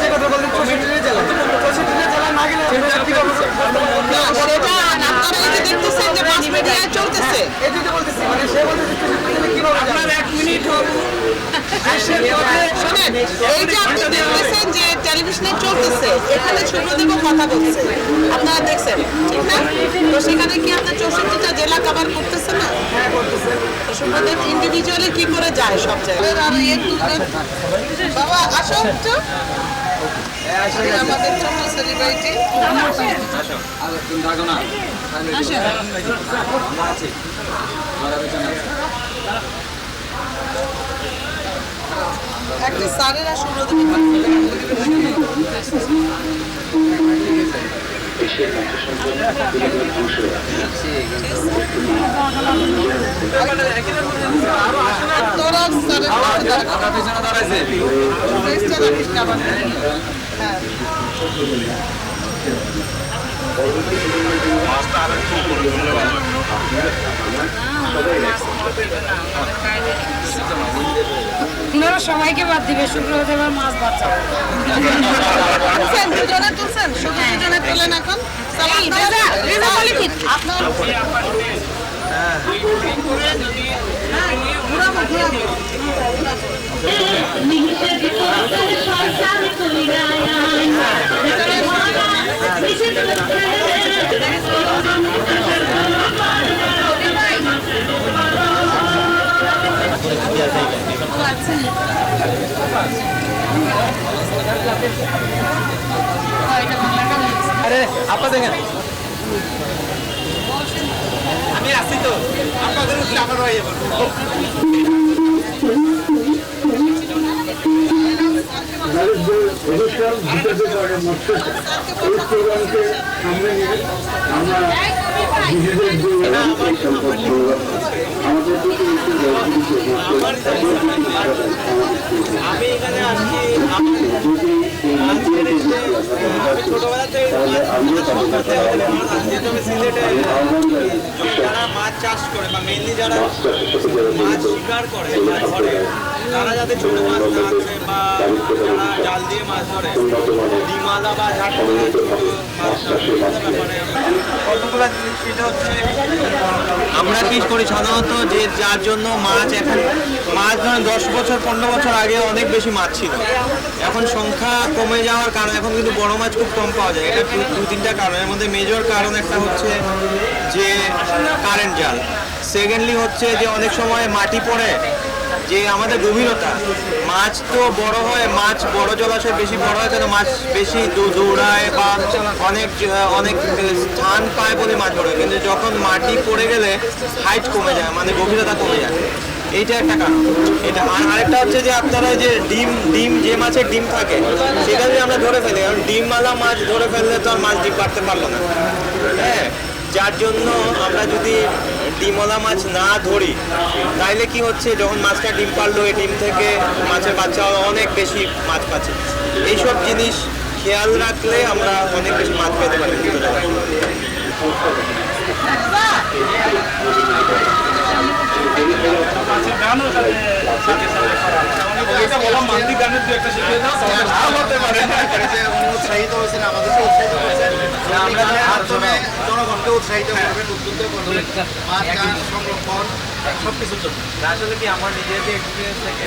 যে কথা বলছেন চৌষট্টিটা জেলা চৌষট্টিটা জেলা না গেলে কি করব না সেটা আপনারা এই যে দেখতেছেন যে মাস মিডিয়ায় চলতেছে এই জন্য বলতেছি মানে সে বলতেছে চৌষট্টি জেলা কীভাবে আপনার এক মিনিট শোনেন এই যে আপনি দেখতেছেন যে টেলিভিশনে চলতেছে এখানে সুপ্রদীপ কথা বলছে আপনারা দেখছেন ঠিক না? তো সেখানে কি আপনার চৌষট্টিটা জেলা কভার করতেছে না? তো ইন্ডিভিজুয়ালি কি করে যায় সব জায়গায়? বাবা আসো একটু আমাদের ছোট সেলিব্রিটি আর তুমি থাকো না আমরা আছি আমরা পিছনে আছি একটা স্যারের আর সুপ্রদীপ তোরা হ্যাঁ ওনারা সবাইকে বাদ দিবে শুক্রবার মাছ বাচ্চা। তুলছেন দুজনে তুলছেন শুধু দুজনে তুলেন এখন। আপনারা- ঘুরাবো, আরে আপা দেখেন। আমি আসি তো। আপনাদের উঠলে আমার হয়ে যাব। অনুষ্ঠান মৎস্য এই প্রোগ্রামকে সামনে নিয়ে আমরা নিজেদের যে এই প্রোগ্রাম আমাদের প্রতি একটু ছোটবেলা থেকে সিলেটে যারা মাছ চাষ করে বা মেনলি যারা মাছ শিকার করে ধরে তারা যাতে ছোট মাছ না আছে বা যারা জাল দিয়ে মাছ ধরে ডিমালা বা ব্যাপারে কতগুলো জিনিস সেটা হচ্ছে? আমরা কি করি সাধারণত যে যার জন্য মাছ এখন মাছ ধরেন দশ বছর পনেরো বছর আগে অনেক বেশি মাছ ছিল। এখন সংখ্যা কমে যাওয়ার কারণে এখন কিন্তু বড় মাছ খুব কম পাওয়া যায়। এটা দু- দু তিনটা কারণ। এর মধ্যে মেজর কারণ একটা হচ্ছে যে কারেন্ট জাল। সেকেন্ডলি হচ্ছে যে অনেক সময় মাটি পড়ে যে আমাদের গভীরতা। মাছ তো বড় হয়, মাছ বড় জলাশয় বেশি বড় হয় তাহলে মাছ বেশি দৌড়ায় বা অনেক অনেক স্থান পায় বলে মাছ বড় কিন্তু যখন মাটি পড়ে গেলে হাইট কমে যায় মানে গভীরতা কমে যায়। এইটা একটা কারণ। এটা, আর আরেকটা হচ্ছে যে আপনারা যে ডিম ডিম যে মাছের ডিম থাকে, সেটা যদি আমরা ধরে ফেলি, কারণ ডিমওয়ালা মাছ ধরে ফেললে তো আর মাছ ডিম পারতে পারল না। হ্যাঁ? যার জন্য আমরা যদি ডিমলা মাছ না ধরি, তাইলে কি হচ্ছে, যখন মাছটা ডিম পারল এই ডিম থেকে মাছের বাচ্চা অনেক বেশি মাছ পাচ্ছে। এইসব জিনিস খেয়াল রাখলে আমরা অনেক বেশি মাছ পেতে পারি। উৎসাহিত হয়েছেন আমাদেরকে উৎসাহিত করেছেন। আমরা যে মাধ্যমে জনগণকে উৎসাহিত করবেন উদ্বুদ্ধ করবেন। মাছ চাষ সংরক্ষণ। সব কিছুর জন্য। আসলে কি আমার নিজের যে এক্সপিরিয়েন্স থেকে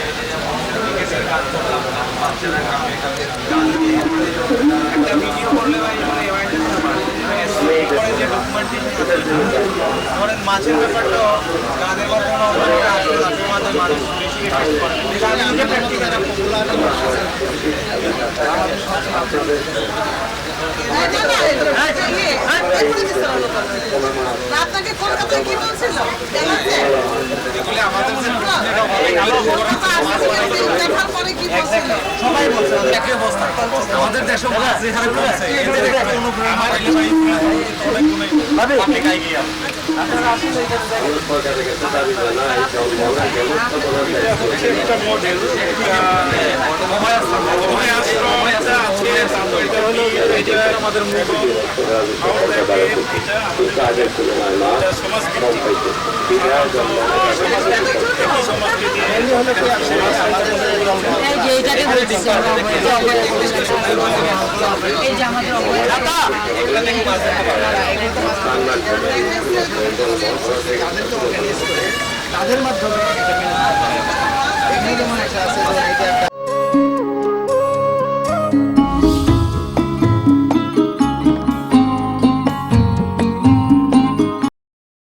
কাজ করলাম বাচ্চারা একটা ভিডিও করলে ভাই মানে ধরেন মাছের ব্যাপারটা গানের আপনাকে বলছে অবস্থা আমাদের দেশে অনুপ্রেরণা আমাদের এই যে আমাদের তাদের মাধ্যমে